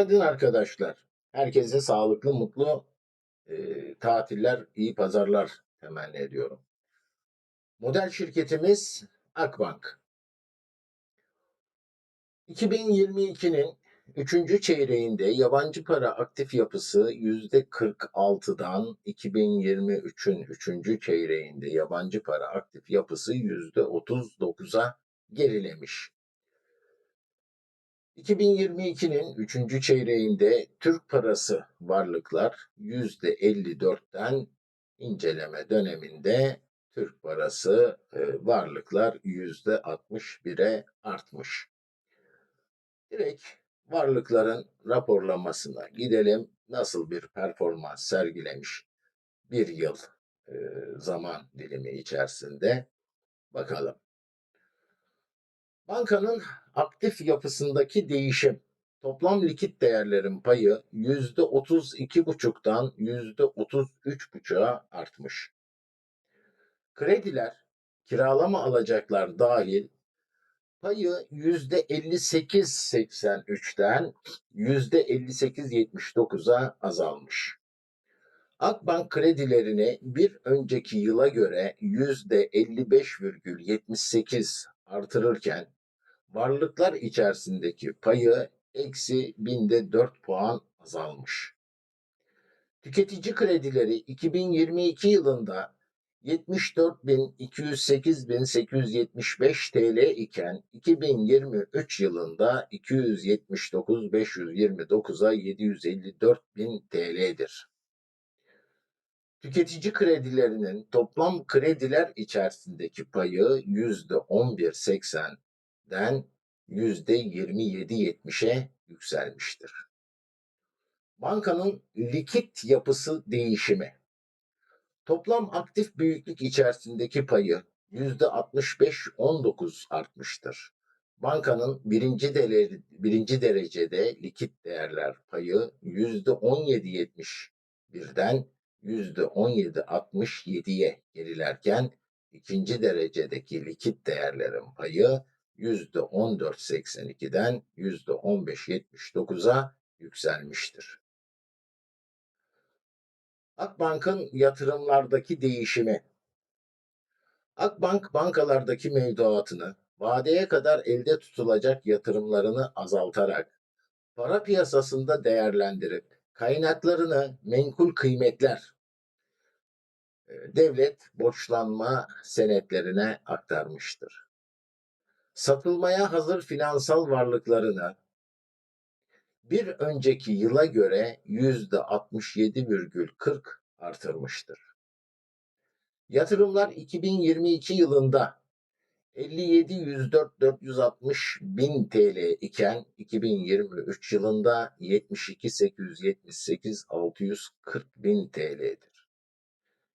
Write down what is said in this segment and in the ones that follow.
Günaydın arkadaşlar. Herkese sağlıklı, mutlu e, tatiller, iyi pazarlar temenni ediyorum. Model şirketimiz Akbank. 2022'nin 3. çeyreğinde yabancı para aktif yapısı %46'dan 2023'ün 3. çeyreğinde yabancı para aktif yapısı %39'a gerilemiş. 2022'nin 3. çeyreğinde Türk parası varlıklar %54'ten inceleme döneminde Türk parası e, varlıklar %61'e artmış. Direkt varlıkların raporlamasına gidelim. Nasıl bir performans sergilemiş bir yıl e, zaman dilimi içerisinde bakalım. Bankanın aktif yapısındaki değişim. Toplam likit değerlerin payı %32,5'tan %33,5'a artmış. Krediler, kiralama alacaklar dahil payı %58,83'ten %58,79'a azalmış. Akbank kredilerini bir önceki yıla göre %55,78 artırırken varlıklar içerisindeki payı eksi binde 4 puan azalmış. Tüketici kredileri 2022 yılında 74.208.875 TL iken 2023 yılında 279.529'a 754.000 TL'dir. Tüketici kredilerinin toplam krediler içerisindeki payı %11.80'den %27.70'e yükselmiştir. Bankanın likit yapısı değişimi. Toplam aktif büyüklük içerisindeki payı %65-19 artmıştır. Bankanın birinci, dere, birinci derecede likit değerler payı %17.71'den %17.67'ye gerilerken ikinci derecedeki likit değerlerin payı %14.82'den %15.79'a yükselmiştir. Akbank'ın yatırımlardaki değişimi. Akbank bankalardaki mevduatını vadeye kadar elde tutulacak yatırımlarını azaltarak para piyasasında değerlendirip kaynaklarını menkul kıymetler e, devlet borçlanma senetlerine aktarmıştır. Satılmaya hazır finansal varlıklarını bir önceki yıla göre yüzde 67,40 artırmıştır. Yatırımlar 2022 yılında 57 104 460 bin TL iken 2023 yılında 72 878 640 bin TL'dir.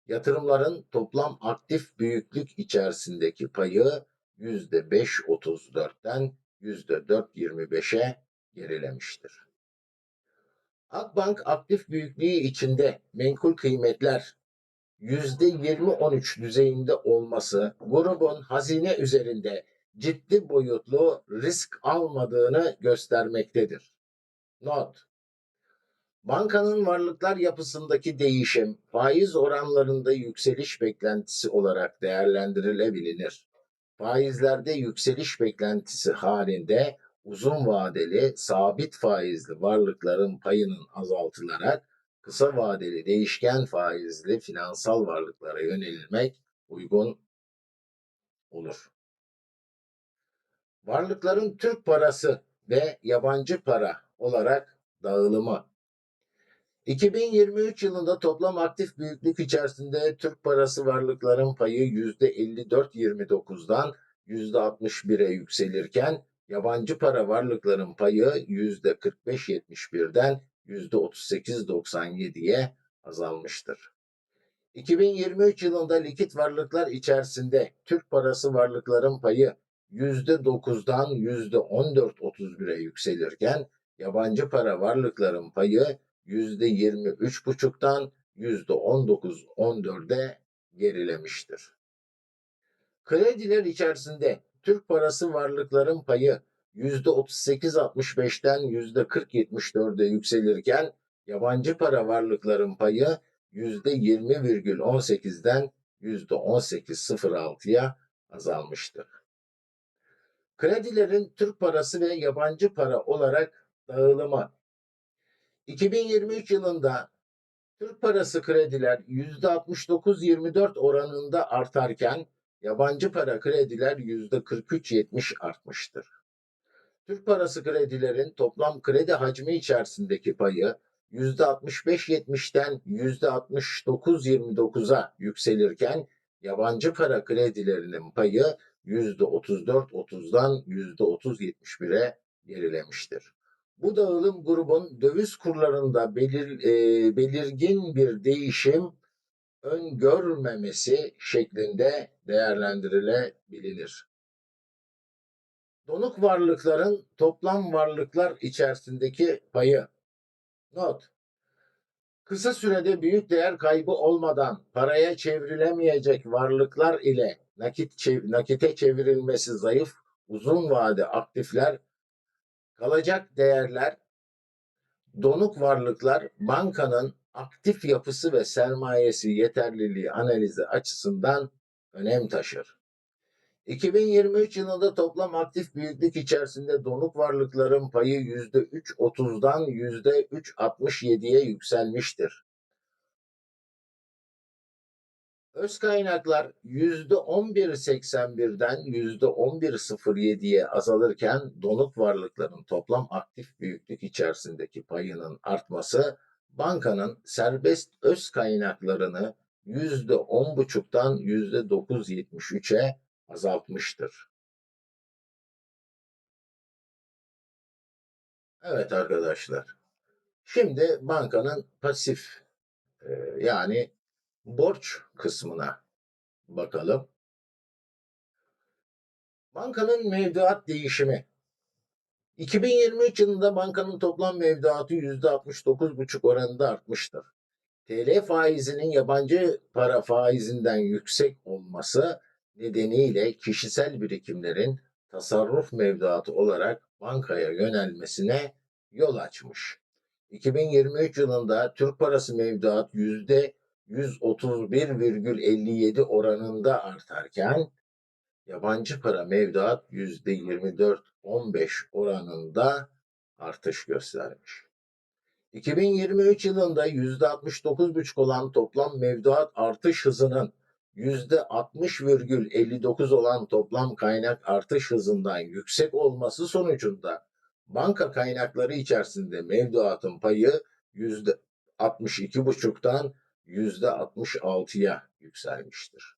Yatırımların toplam aktif büyüklük içerisindeki payı %5.34'ten %4.25'e gerilemiştir. Akbank aktif büyüklüğü içinde menkul kıymetler %20-13 düzeyinde olması grubun hazine üzerinde ciddi boyutlu risk almadığını göstermektedir. Not Bankanın varlıklar yapısındaki değişim faiz oranlarında yükseliş beklentisi olarak değerlendirilebilir. Faizlerde yükseliş beklentisi halinde uzun vadeli sabit faizli varlıkların payının azaltılarak kısa vadeli değişken faizli finansal varlıklara yönelilmek uygun olur. Varlıkların Türk parası ve yabancı para olarak dağılımı 2023 yılında toplam aktif büyüklük içerisinde Türk parası varlıkların payı %54.29'dan %61'e yükselirken yabancı para varlıkların payı %45.71'den %38.97'ye azalmıştır. 2023 yılında likit varlıklar içerisinde Türk parası varlıkların payı %9'dan %14.31'e yükselirken yabancı para varlıkların payı %23,5'tan %19-14'e gerilemiştir. Krediler içerisinde Türk parası varlıkların payı %38.65'ten %40.74'e yükselirken yabancı para varlıkların payı %20,18'den %18.06'ya azalmıştır. Kredilerin Türk parası ve yabancı para olarak dağılımı 2023 yılında Türk parası krediler %69-24 oranında artarken yabancı para krediler %43-70 artmıştır. Türk parası kredilerin toplam kredi hacmi içerisindeki payı %65-70'ten %69-29'a yükselirken yabancı para kredilerinin payı %34-30'dan %30-71'e gerilemiştir. Bu dağılım grubun döviz kurlarında belir, e, belirgin bir değişim öngörmemesi şeklinde değerlendirilebilir. Donuk varlıkların toplam varlıklar içerisindeki payı. Not. Kısa sürede büyük değer kaybı olmadan paraya çevrilemeyecek varlıklar ile nakit çev- nakite çevrilmesi zayıf uzun vade aktifler kalacak değerler donuk varlıklar bankanın aktif yapısı ve sermayesi yeterliliği analizi açısından önem taşır. 2023 yılında toplam aktif büyüklük içerisinde donuk varlıkların payı %3.30'dan %3.67'ye yükselmiştir. Öz kaynaklar %11.81'den %11.07'ye azalırken donuk varlıkların toplam aktif büyüklük içerisindeki payının artması bankanın serbest öz kaynaklarını %10.5'tan %9.73'e azaltmıştır. Evet arkadaşlar. Şimdi bankanın pasif yani borç kısmına bakalım. Bankanın mevduat değişimi. 2023 yılında bankanın toplam mevduatı %69,5 oranında artmıştır. TL faizinin yabancı para faizinden yüksek olması nedeniyle kişisel birikimlerin tasarruf mevduatı olarak bankaya yönelmesine yol açmış. 2023 yılında Türk parası mevduat %131,57 oranında artarken yabancı para mevduat %24,15 oranında artış göstermiş. 2023 yılında %69,5 olan toplam mevduat artış hızının %60,59 olan toplam kaynak artış hızından yüksek olması sonucunda banka kaynakları içerisinde mevduatın payı %62,5'tan %66'ya yükselmiştir.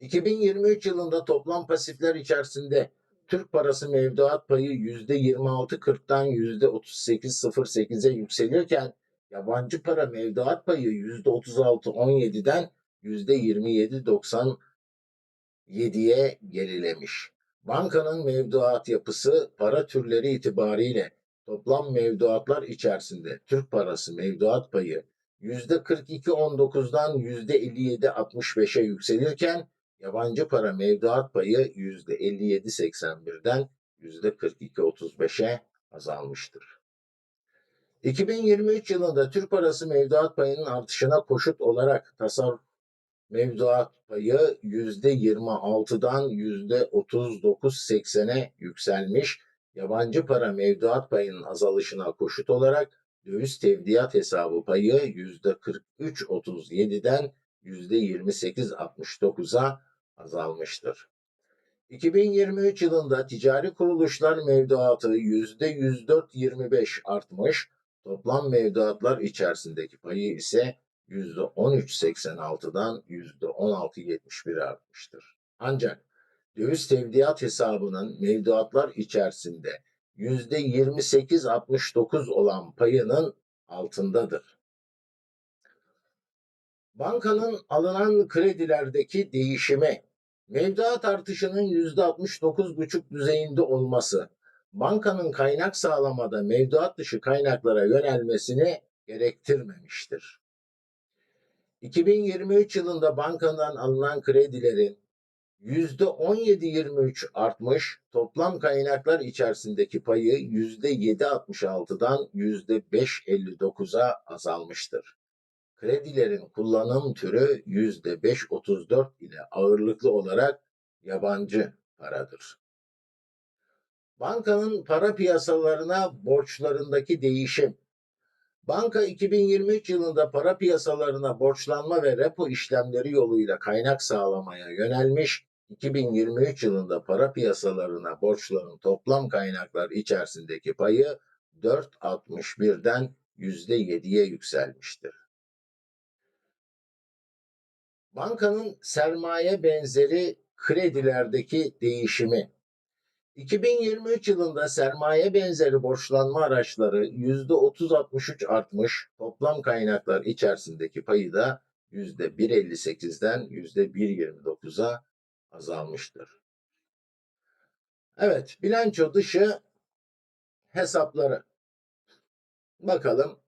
2023 yılında toplam pasifler içerisinde Türk parası mevduat payı %26.40'dan %38.08'e yükselirken yabancı para mevduat payı %36.17'den %27.97'ye gerilemiş. Bankanın mevduat yapısı para türleri itibariyle toplam mevduatlar içerisinde Türk parası mevduat payı %42.19'dan %57.65'e yükselirken yabancı para mevduat payı %57.81'den %42.35'e azalmıştır. 2023 yılında Türk parası mevduat payının artışına koşut olarak tasarruf mevduat payı %26'dan %39.80'e yükselmiş. Yabancı para mevduat payının azalışına koşut olarak döviz tevdiat hesabı payı %43.37'den %28.69'a azalmıştır. 2023 yılında ticari kuruluşlar mevduatı %104.25 artmış, toplam mevduatlar içerisindeki payı ise %13.86'dan %16.71 artmıştır. Ancak döviz tevdiat hesabının mevduatlar içerisinde %28.69 olan payının altındadır. Bankanın alınan kredilerdeki değişimi, mevduat artışının %69,5 düzeyinde olması, bankanın kaynak sağlamada mevduat dışı kaynaklara yönelmesini gerektirmemiştir. 2023 yılında bankadan alınan kredilerin %17.23 artmış, toplam kaynaklar içerisindeki payı %7.66'dan %5.59'a azalmıştır. Kredilerin kullanım türü %5.34 ile ağırlıklı olarak yabancı paradır. Bankanın para piyasalarına borçlarındaki değişim. Banka 2023 yılında para piyasalarına borçlanma ve repo işlemleri yoluyla kaynak sağlamaya yönelmiş. 2023 yılında para piyasalarına borçların toplam kaynaklar içerisindeki payı 4.61'den %7'ye yükselmiştir. Bankanın sermaye benzeri kredilerdeki değişimi 2023 yılında sermaye benzeri borçlanma araçları %30-63 artmış, toplam kaynaklar içerisindeki payı da %1.58'den %1.29'a azalmıştır. Evet, bilanço dışı hesapları. Bakalım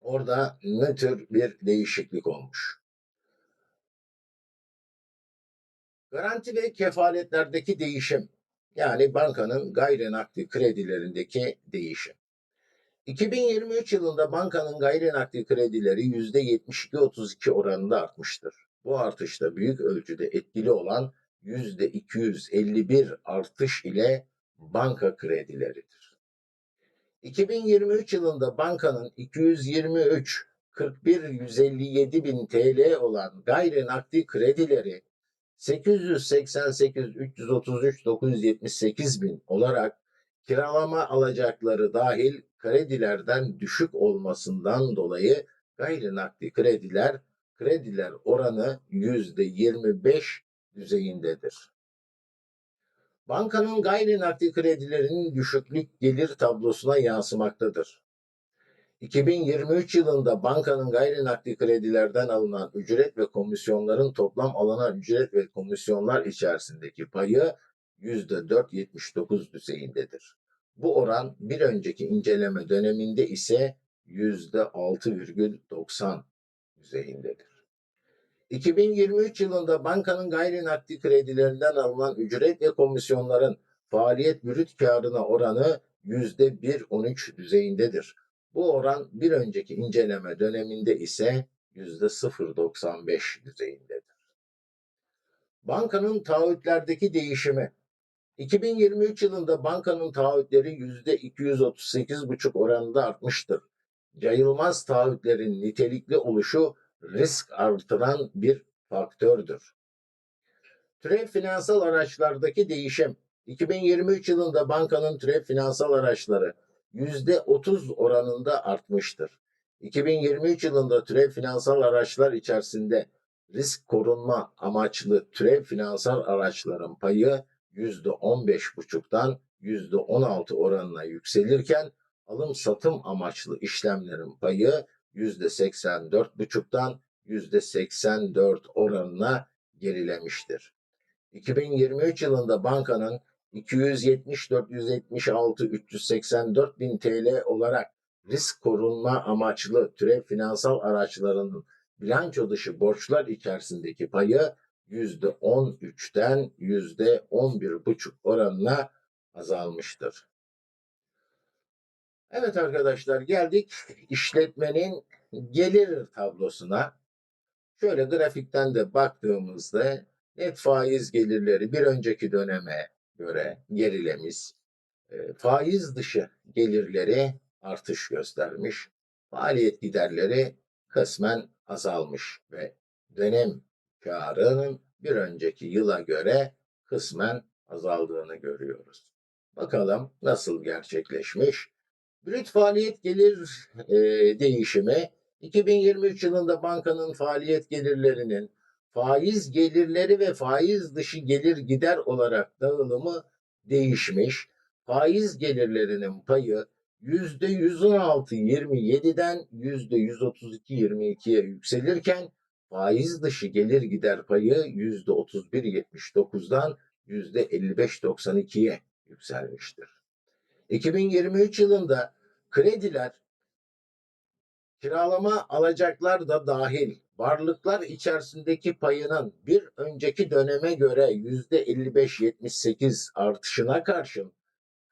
orada ne tür bir değişiklik olmuş. Garanti ve kefaletlerdeki değişim yani bankanın gayri nakdi kredilerindeki değişim. 2023 yılında bankanın gayri nakdi kredileri %72-32 oranında artmıştır. Bu artışta büyük ölçüde etkili olan %251 artış ile banka kredileridir. 2023 yılında bankanın 223 41 157 bin TL olan gayri nakdi kredileri 888 333 978 bin olarak kiralama alacakları dahil kredilerden düşük olmasından dolayı gayri nakdi krediler krediler oranı %25 düzeyindedir. Bankanın gayri nakdi kredilerinin düşüklük gelir tablosuna yansımaktadır. 2023 yılında bankanın gayri nakdi kredilerden alınan ücret ve komisyonların toplam alınan ücret ve komisyonlar içerisindeki payı %4.79 düzeyindedir. Bu oran bir önceki inceleme döneminde ise %6,90 düzeyindedir. 2023 yılında bankanın gayri nakdi kredilerinden alınan ücret ve komisyonların faaliyet brüt karına oranı %1.13 düzeyindedir. Bu oran bir önceki inceleme döneminde ise %0.95 düzeyindedir. Bankanın taahhütlerdeki değişimi 2023 yılında bankanın taahhütleri %238,5 oranında artmıştır. Yayılmaz taahhütlerin nitelikli oluşu risk artıran bir faktördür. Türev finansal araçlardaki değişim 2023 yılında bankanın türev finansal araçları %30 oranında artmıştır. 2023 yılında türev finansal araçlar içerisinde risk korunma amaçlı türev finansal araçların payı %15,5'tan %16 oranına yükselirken alım satım amaçlı işlemlerin payı %84,5'tan %84 oranına gerilemiştir. 2023 yılında bankanın 270 476 384 bin TL olarak risk korunma amaçlı türev finansal araçlarının bilanço dışı borçlar içerisindeki payı %13'ten %11,5 oranına azalmıştır. Evet arkadaşlar geldik işletmenin gelir tablosuna. Şöyle grafikten de baktığımızda net faiz gelirleri bir önceki döneme göre gerilemiş. E, faiz dışı gelirleri artış göstermiş. Faaliyet giderleri kısmen azalmış ve dönem karının bir önceki yıla göre kısmen azaldığını görüyoruz. Bakalım nasıl gerçekleşmiş? Brüt faaliyet gelir e, değişimi 2023 yılında bankanın faaliyet gelirlerinin faiz gelirleri ve faiz dışı gelir gider olarak dağılımı değişmiş. Faiz gelirlerinin payı %116.27'den %132.22'ye yükselirken faiz dışı gelir gider payı %31.79'dan %55.92'ye yükselmiştir. 2023 yılında krediler Kiralama alacaklar da dahil varlıklar içerisindeki payının bir önceki döneme göre yüzde 55-78 artışına karşın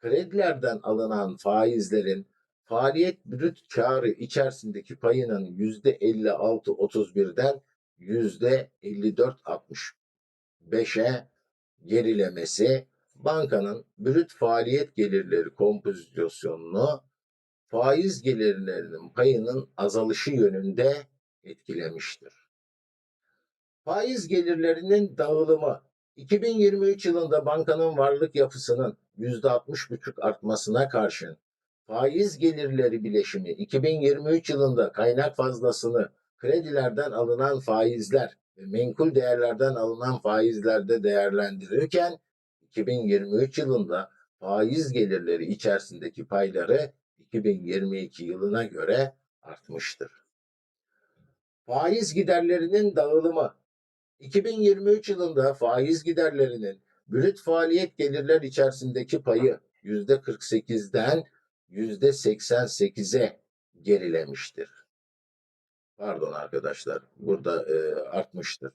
kredilerden alınan faizlerin faaliyet brüt karı içerisindeki payının yüzde 56-31'den yüzde 54-65'e gerilemesi bankanın brüt faaliyet gelirleri kompozisyonunu faiz gelirlerinin payının azalışı yönünde etkilemiştir. Faiz gelirlerinin dağılımı 2023 yılında bankanın varlık yapısının %60,5 artmasına karşın faiz gelirleri bileşimi 2023 yılında kaynak fazlasını kredilerden alınan faizler ve menkul değerlerden alınan faizlerde değerlendirirken 2023 yılında faiz gelirleri içerisindeki payları 2022 yılına göre artmıştır. Faiz giderlerinin dağılımı 2023 yılında faiz giderlerinin brüt faaliyet gelirler içerisindeki payı %48'den %88'e gerilemiştir. Pardon arkadaşlar, burada e, artmıştır.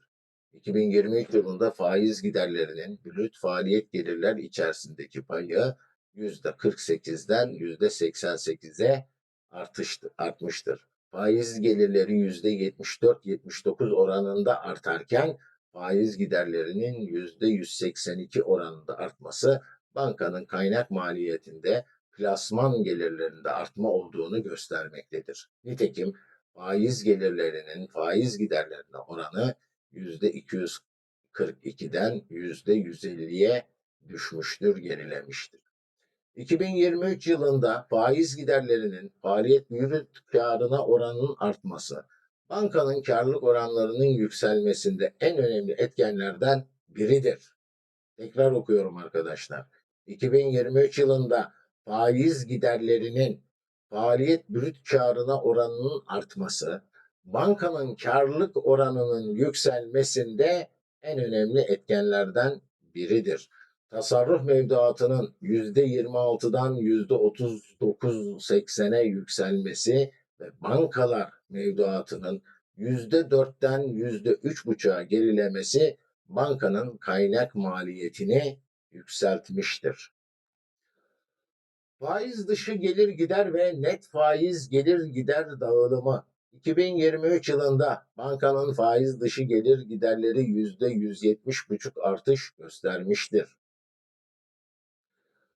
2023 yılında faiz giderlerinin brüt faaliyet gelirler içerisindeki payı %48'den %88'e artıştı, artmıştır. Faiz gelirleri %74-79 oranında artarken faiz giderlerinin %182 oranında artması bankanın kaynak maliyetinde plasman gelirlerinde artma olduğunu göstermektedir. Nitekim faiz gelirlerinin faiz giderlerine oranı %242'den %150'ye düşmüştür, gerilemiştir. 2023 yılında faiz giderlerinin faaliyet brüt karına oranının artması, bankanın karlılık oranlarının yükselmesinde en önemli etkenlerden biridir. Tekrar okuyorum arkadaşlar. 2023 yılında faiz giderlerinin faaliyet brüt karına oranının artması, bankanın karlılık oranının yükselmesinde en önemli etkenlerden biridir. Tasarruf mevduatının %26'dan %39.80'e yükselmesi ve bankalar mevduatının %4'ten %3.5'a gerilemesi bankanın kaynak maliyetini yükseltmiştir. Faiz dışı gelir gider ve net faiz gelir gider dağılımı 2023 yılında bankanın faiz dışı gelir giderleri %170,5 artış göstermiştir.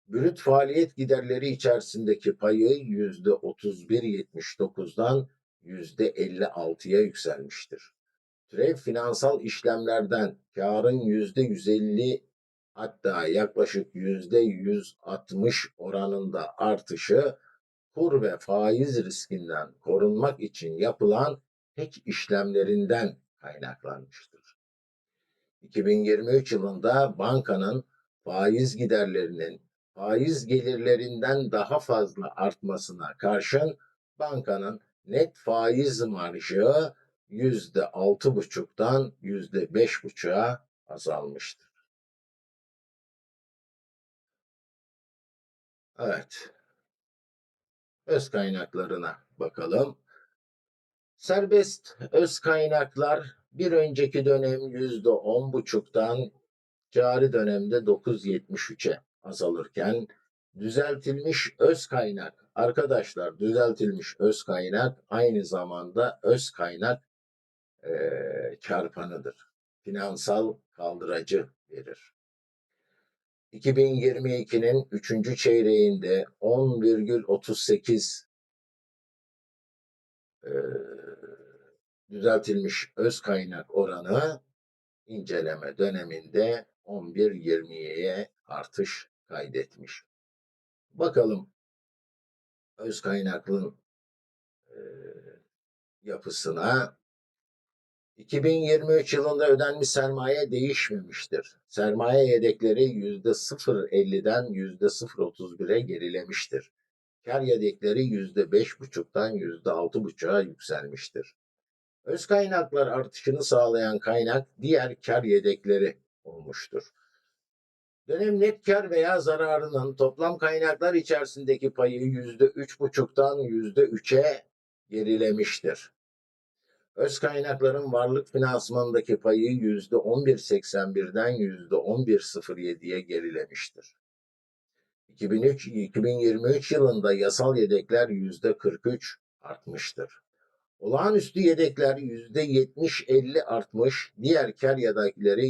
Brüt faaliyet giderleri içerisindeki payı %31.79'dan %56'ya yükselmiştir. Türev finansal işlemlerden karın %150 hatta yaklaşık %160 oranında artışı kur ve faiz riskinden korunmak için yapılan tek işlemlerinden kaynaklanmıştır. 2023 yılında bankanın faiz giderlerinin faiz gelirlerinden daha fazla artmasına karşın bankanın net faiz marjı yüzde altı buçuktan yüzde beş buçuğa azalmıştır. Evet. Öz kaynaklarına bakalım. Serbest öz kaynaklar bir önceki dönem yüzde on buçuktan cari dönemde 9.73'e azalırken düzeltilmiş öz kaynak arkadaşlar düzeltilmiş öz kaynak aynı zamanda öz kaynak e, çarpanıdır. Finansal kaldıracı verir. 2022'nin 3. çeyreğinde 10,38 e, düzeltilmiş öz kaynak oranı inceleme döneminde 11.20'ye artış kaydetmiş. Bakalım öz kaynaklının e, yapısına 2023 yılında ödenmiş sermaye değişmemiştir. Sermaye yedekleri %0.50'den %0.31'e gerilemiştir. Kar yedekleri %5.5'tan %6.5'a yükselmiştir. Öz kaynaklar artışını sağlayan kaynak diğer kar yedekleri olmuştur. Dönem net kar veya zararının toplam kaynaklar içerisindeki payı yüzde üç buçuktan yüzde üçe gerilemiştir. Öz kaynakların varlık finansmanındaki payı %11.81'den %11.07'ye gerilemiştir. 2003-2023 yılında yasal yedekler %43 artmıştır. Olağanüstü yedekler %70-50 artmış, diğer kar yedekleri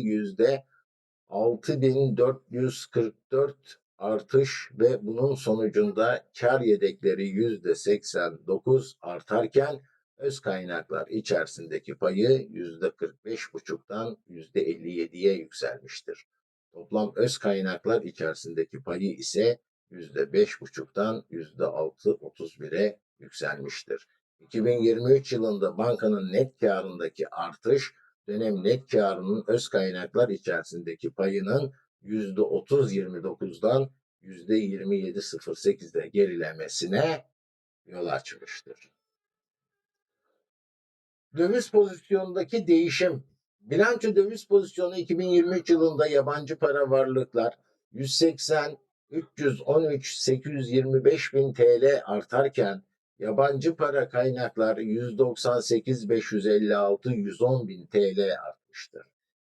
%6444 artış ve bunun sonucunda kar yedekleri %89 artarken öz kaynaklar içerisindeki payı %45,5'tan %57'ye yükselmiştir. Toplam öz kaynaklar içerisindeki payı ise %5,5'tan %6,31'e yükselmiştir. 2023 yılında bankanın net karındaki artış dönem net karının öz kaynaklar içerisindeki payının %30.29'dan %27.08'de gerilemesine yol açmıştır. Döviz pozisyonundaki değişim. Bilanço döviz pozisyonu 2023 yılında yabancı para varlıklar 180 313 825 bin TL artarken yabancı para kaynaklar 198 556 110 bin TL artmıştır.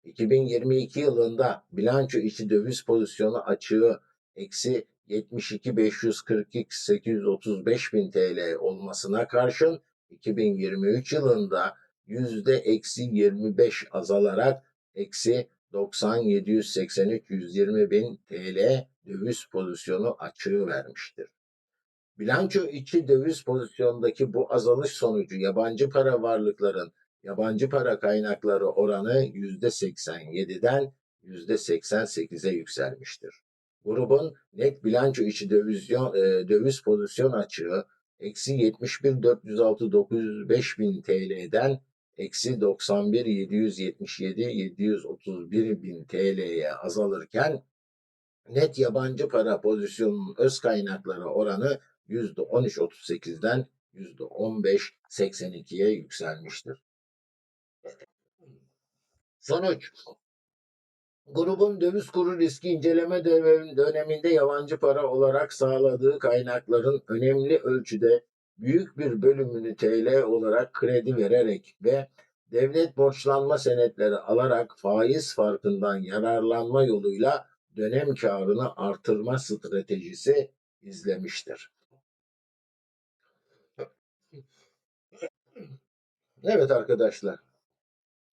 2022 yılında bilanço içi döviz pozisyonu açığı eksi 72 542 835 bin TL olmasına karşın 2023 yılında yüzde eksi 25 azalarak eksi 90 783 120 bin TL döviz pozisyonu açığı vermiştir. Bilanço içi döviz pozisyonundaki bu azalış sonucu yabancı para varlıkların yabancı para kaynakları oranı %87'den %88'e yükselmiştir. Grubun net bilanço içi döviz, döviz pozisyon açığı eksi 71 406 905 bin TL'den eksi 91 777 731 bin TL'ye azalırken net yabancı para pozisyonunun öz kaynakları oranı %13.38'den %15.82'ye yükselmiştir. Sonuç Grubun döviz kuru riski inceleme döneminde yabancı para olarak sağladığı kaynakların önemli ölçüde büyük bir bölümünü TL olarak kredi vererek ve devlet borçlanma senetleri alarak faiz farkından yararlanma yoluyla dönem karını artırma stratejisi izlemiştir. Evet arkadaşlar,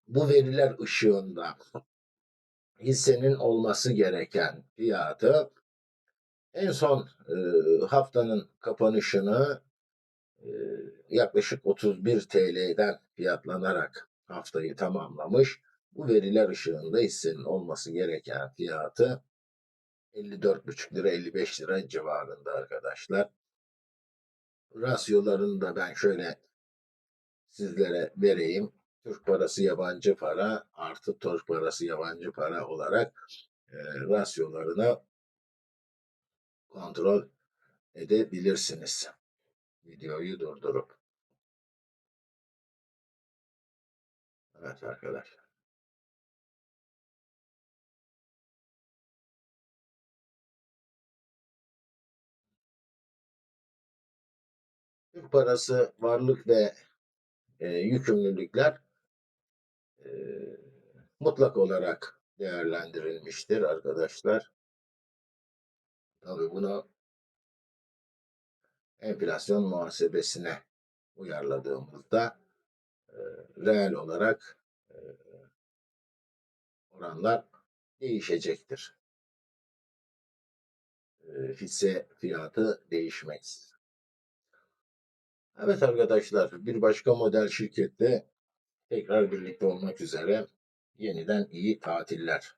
bu veriler ışığında hissenin olması gereken fiyatı en son e, haftanın kapanışını e, yaklaşık 31 TL'den fiyatlanarak haftayı tamamlamış. Bu veriler ışığında hissenin olması gereken fiyatı 54,5 lira 55 lira civarında arkadaşlar. Rasyolarını da ben şöyle sizlere vereyim. Türk parası yabancı para artı Türk parası yabancı para olarak e, rasyolarını kontrol edebilirsiniz. Videoyu durdurup. Evet arkadaşlar. Türk parası varlık ve e, yükümlülükler e, mutlak olarak değerlendirilmiştir arkadaşlar. Tabii bunu enflasyon muhasebesine uyarladığımızda e, reel olarak e, oranlar değişecektir. E, hisse fiyatı değişmez. Evet arkadaşlar bir başka model şirkette tekrar birlikte olmak üzere yeniden iyi tatiller.